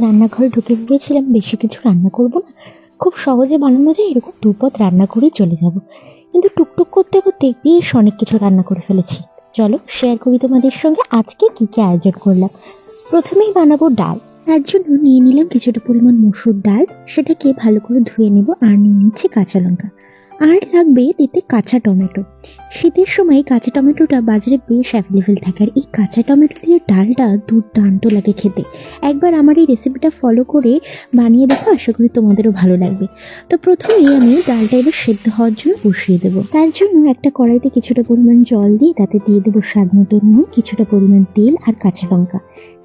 রান্নাঘরে ঢুকে গিয়েছিলাম, বেশি কিছু রান্না করব না। খুব সহজে বানানো যায়, এরকম দুপদ রান্না করেই চলে যাব। কিন্তু টুকটুক করতে করতে বেশ অনেক কিছু রান্না করে ফেলেছি। চলো শেয়ার করি তোমাদের সঙ্গে আজকে কি কি আয়োজন করলাম। প্রথমেই বানাবো ডাল। তার জন্য নিয়ে নিলাম কিছুটা পরিমাণ মসুর ডাল। সেটাকে ভালো করে ধুয়ে নেব আর নিয়ে নিচ্ছি কাঁচা লঙ্কা। আর লাগবে এতে কাঁচা টমেটো। শীতের সময় কাঁচা টমেটোটা বাজারে বেশ অ্যাভেলেবেল থাকে। আর এই কাঁচা টমেটো দিয়ে ডালটা দুর্দান্ত লাগে খেতে। একবার আমার এই রেসিপিটা ফলো করে বানিয়ে দেখো, আশা করি তোমাদেরও ভালো লাগবে। তো প্রথমেই আমি ডালটা এবার সেদ্ধ হওয়ার জন্য বসিয়ে দেবো। তার জন্য একটা কড়াইতে কিছুটা পরিমাণ জল দিয়ে তাতে দিয়ে দেবো স্বাদ মতো নুন, কিছুটা পরিমাণ তেল আর কাঁচা লঙ্কা।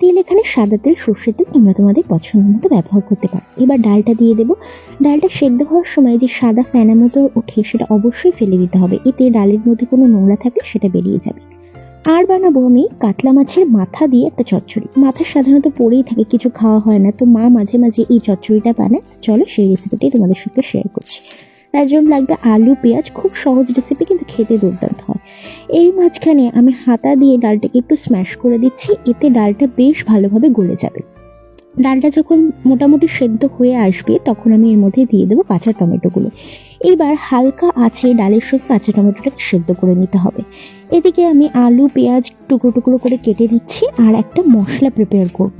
তেল এখানে সাদা তেল, সর্ষের তেল তোমরা তোমাদের পছন্দ মতো ব্যবহার করতে পারো। এবার ডালটা দিয়ে দেবো। ডালটা সেদ্ধ হওয়ার সময় যে সাদা ফেনা মতো ওঠে সেটা অবশ্যই ফেলে দিতে হবে। এতে ডালের মধ্যে কোনো নোংরা থাকলে সেটা বেরিয়ে যাবে। আর বানাবো আমি কাতলা মাছের মাথা দিয়ে একটা চচ্চড়ি। মাথা সাধারণত পড়েই থাকে, কিছু খাওয়া হয় না। তো মা মাঝে মাঝে এই চচ্চড়িটা বানায়। চলো সেই রেসিপিটাই তোমাদের সাথে শেয়ার করছি। তার জন্য লাগবে আলু, পেঁয়াজ। খুব সহজ রেসিপি কিন্তু খেতে দুর্দান্ত হয়। এই মাঝখানে আমি হাতা দিয়ে ডালটাকে একটু স্ম্যাশ করে দিচ্ছি, এতে ডালটা বেশ ভালোভাবে গলে যাবে। ডালটা যখন মোটামুটি সেদ্ধ হয়ে আসবে, তখন আমি এর মধ্যে দিয়ে দেবো কাঁচা টমেটোগুলো। এবার হালকা আছে ডালের সঙ্গে কাঁচা টমেটোটাকে সেদ্ধ করে নিতে হবে। এদিকে আমি আলু, পেঁয়াজ টুকরো টুকরো করে কেটে দিচ্ছি আর একটা মশলা প্রিপেয়ার করব।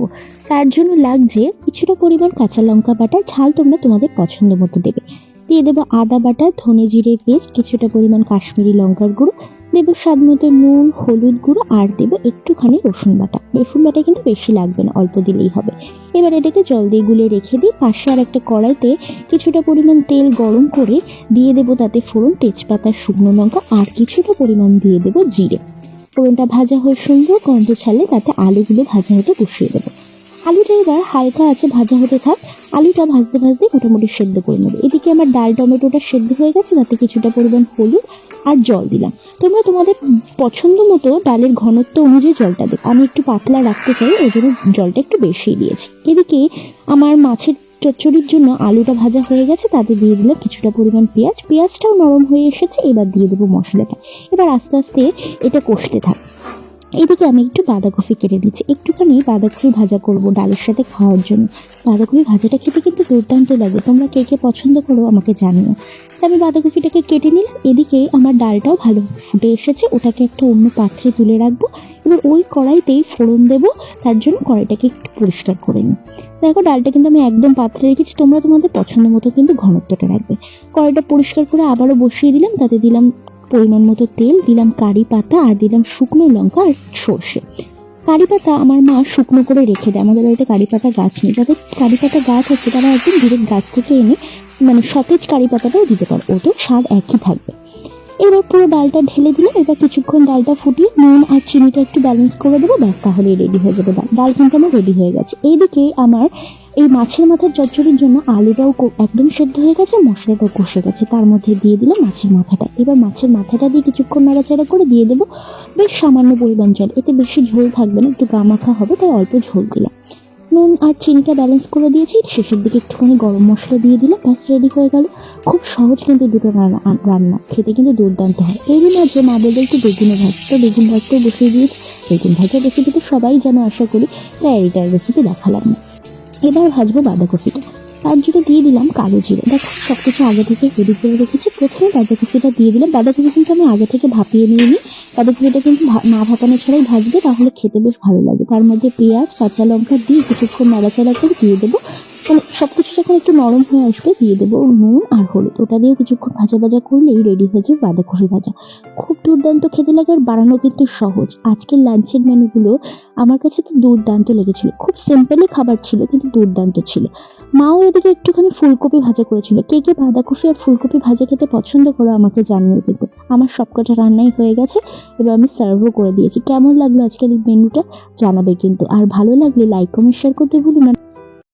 তার জন্য লাগছে কিছুটা পরিমাণ কাঁচা লঙ্কা বাটা, ঝাল তোমরা তোমাদের পছন্দ মতো দেবে। দিয়ে দেবো আদা বাটা, ধনে জিরে পেস্ট কিছুটা পরিমাণ কাশ্মীরি লঙ্কার গুঁড়ো দেবো স্বাদ মতো নুন, হলুদ গুঁড়ো, আর দেবো একটুখানি রসুন বাটা। রসুন বাটা কিন্তু বেশি লাগবে না, অল্প দিলেই হবে। এবার এটাকে জল দিয়ে গুলে রেখে দিই। পাশে আর একটা কড়াইতে কিছুটা পরিমাণ তেল গরম করে দিয়ে দেবো তাতে ফোড়ন, তেজপাতা, শুকনো লঙ্কা, আর কিছুটা পরিমাণ দিয়ে দেবো জিরে। ফোড়নটা ভাজা হয়ে সুন্দর গন্ধ ছাড়লে তাতে আলুগুলো ভাজা হতে বসিয়ে দেবো। আলুটা এবার হালকা আছে, ভাজা হতে থাক। আলুটা ভাজতে ভাজতে মোটামুটি সেদ্ধ করে নেবে। এদিকে আমার ডাল টমেটোটা সেদ্ধ হয়ে গেছে, তাতে কিছুটা পরিমাণ হলুদ আর জল দিলাম। তোমরা তোমাদের পছন্দ মতো ডালের ঘনত্ব অনুযায়ী জলটা দেবে। আমি একটু পাতলা রাখতে চাই, ওই জন্য জলটা একটু বেশি দিয়েছি। এদিকে আমার মাছের চচ্চড়ির জন্য আলুটা ভাজা হয়ে গেছে, তাতে দিয়ে দিলাম কিছুটা পরিমাণ পেঁয়াজ। পেঁয়াজটাও নরম হয়ে এসেছে, এবার দিয়ে দেবো মশলাটা। এবার আস্তে আস্তে এটা কষতে থাক। এদিকে আমি একটু বাঁধাকপি কেটে দিচ্ছি একটুখানি বাঁধাকপি ভাজা করব ডালের সাথে খাওয়ার জন্য। বাঁধাকপি ভাজাটা খেতে কিন্তু দুর্দান্ত লাগে। তোমরা কে কে পছন্দ করো আমাকে জানিও। আমি বাঁধাকপিটাকে কেটে নিলাম, এদিকে আমার ডালটাও ভালো। ফুটে এসেছে, ওটাকে একটা অন্য পাত্রে তুলে রাখব, এবার ওই কড়াইতেই ফোড়ন দেবো, তার জন্য কড়াইটাকে একটু পরিষ্কার করে নিই। দেখো, ডালটা কিন্তু আমি একদম পাত্রে রেখেছি, তোমরা তোমাদের পছন্দ মতো কিন্তু ঘনত্বটা রাখবে। কড়াইটা পরিষ্কার করে আবারও বসিয়ে দিলাম, তাতে দিলাম পরিমাণ মতো তেল, দিলাম কারি পাতা, আর দিলাম শুকনো লঙ্কা আর সর্ষে। কারি পাতা আমার মা শুকনো করে রেখে দেয়। আমাদের বাড়িতে কারি পাতা গাছ নেই। যাদের কারি পাতা গাছ হচ্ছে তারা একদম ডিরেক্ট গাছ থেকে এনে মানে সতেজ কারি পাতাটাও দিতে পারো ওতে স্বাদ একই থাকবে। এবার পুরো ডালটা ঢেলে দিলে এবার কিছুক্ষণ ডালটা ফুটিয়ে নুন আর চিনিটা একটু ব্যালেন্স করে দেবো, ব্যাস তাহলে রেডি হয়ে যাবে ডাল। কিন্তু আমার রেডি হয়ে গেছে। এইদিকে আমার এই মাছের মাথার চচ্চড়ির জন্য আলুটাও একদম সেদ্ধ হয়ে গেছে, মশলাটাও কষে গেছে। তার মধ্যে দিয়ে দিলাম মাছের মাথাটা। এবার মাছের মাথাটা দিয়ে কিছুক্ষণ নাড়াচাড়া করে দিয়ে দেবো। বেশ সামান্য পরিমাণ জল, এতে বেশি ঝোল থাকবে না, একটু গামাখা হবে, তাই অল্প ঝোল দিলাম। নুন আর চিনিটা ব্যালেন্স করে দিয়েছি, শেষের দিকে একটুখানি গরম মশলা দিয়ে দিলাম, ব্যাস রেডি হয়ে গেল। খুব সহজ কিন্তু দুটো রান্না খেতে কিন্তু দুর্দান্ত হয়। এরই মাঝে মা বলবে একটু বেগুনে ভাজ তো বেগুন ভাজতেও বসিয়ে দিয়েছি। বেগুন ভাজার রেসিপি তো সবাই যেন আশা করি তাই এইটার রেসিপি দেখালাম। না এবার ভাজবো বাঁধাকপিটা। তার জন্য দিয়ে দিলাম কালো জিরে। দেখো সব কিছু আগে থেকে রেডি করে রেখেছি। প্রথমে বাঁধাকপিটা দিয়ে দিলাম। বাঁধাকপি কিন্তু আমি আগে থেকে ভাপিয়ে নিয়ে নিই দাদা বাঁধাকপিটা কিন্তু না ভাপানো ছাড়াই ভাজবে, তাহলে খেতে বেশ ভালো লাগে। তার মধ্যে পেঁয়াজ, কাঁচা লঙ্কা দিয়ে কিছুক্ষণ নাড়াচাড়া করে দিয়ে দেবো। মানে সব কিছু যখন একটু নরম হয়ে আসবে, দিয়ে দেবো নুন আর হলুদ। ওটা দিয়ে কিছুক্ষণ ভাজা ভাজা করলেই রেডি হয়ে যাবে বাঁধাকপি ভাজা। খুব দুর্দান্ত খেতে লাগে আর বানানো কিন্তু সহজ। আজকের লাঞ্চের মেনুগুলো আমার কাছে তো দুর্দান্ত লেগেছিল। খুব সিম্পলি খাবার ছিল, কিন্তু দুর্দান্ত ছিল। মাও এদিকে একটুখানি ফুলকপি ভাজা করেছিল। কে কে বাঁধাকপি আর ফুলকপি ভাজা খেতে পছন্দ করো, আমাকে জানিয়ে কিন্তু। আমার সবকটা রান্নাই হয়ে গেছে, এবার আমি সার্ভও করে দিয়েছি। কেমন লাগল আজকের মেনুটা জানাবে কিন্তু। আর ভালো লাগলে লাইক কমেন্ট শেয়ার করতে ভুলো না।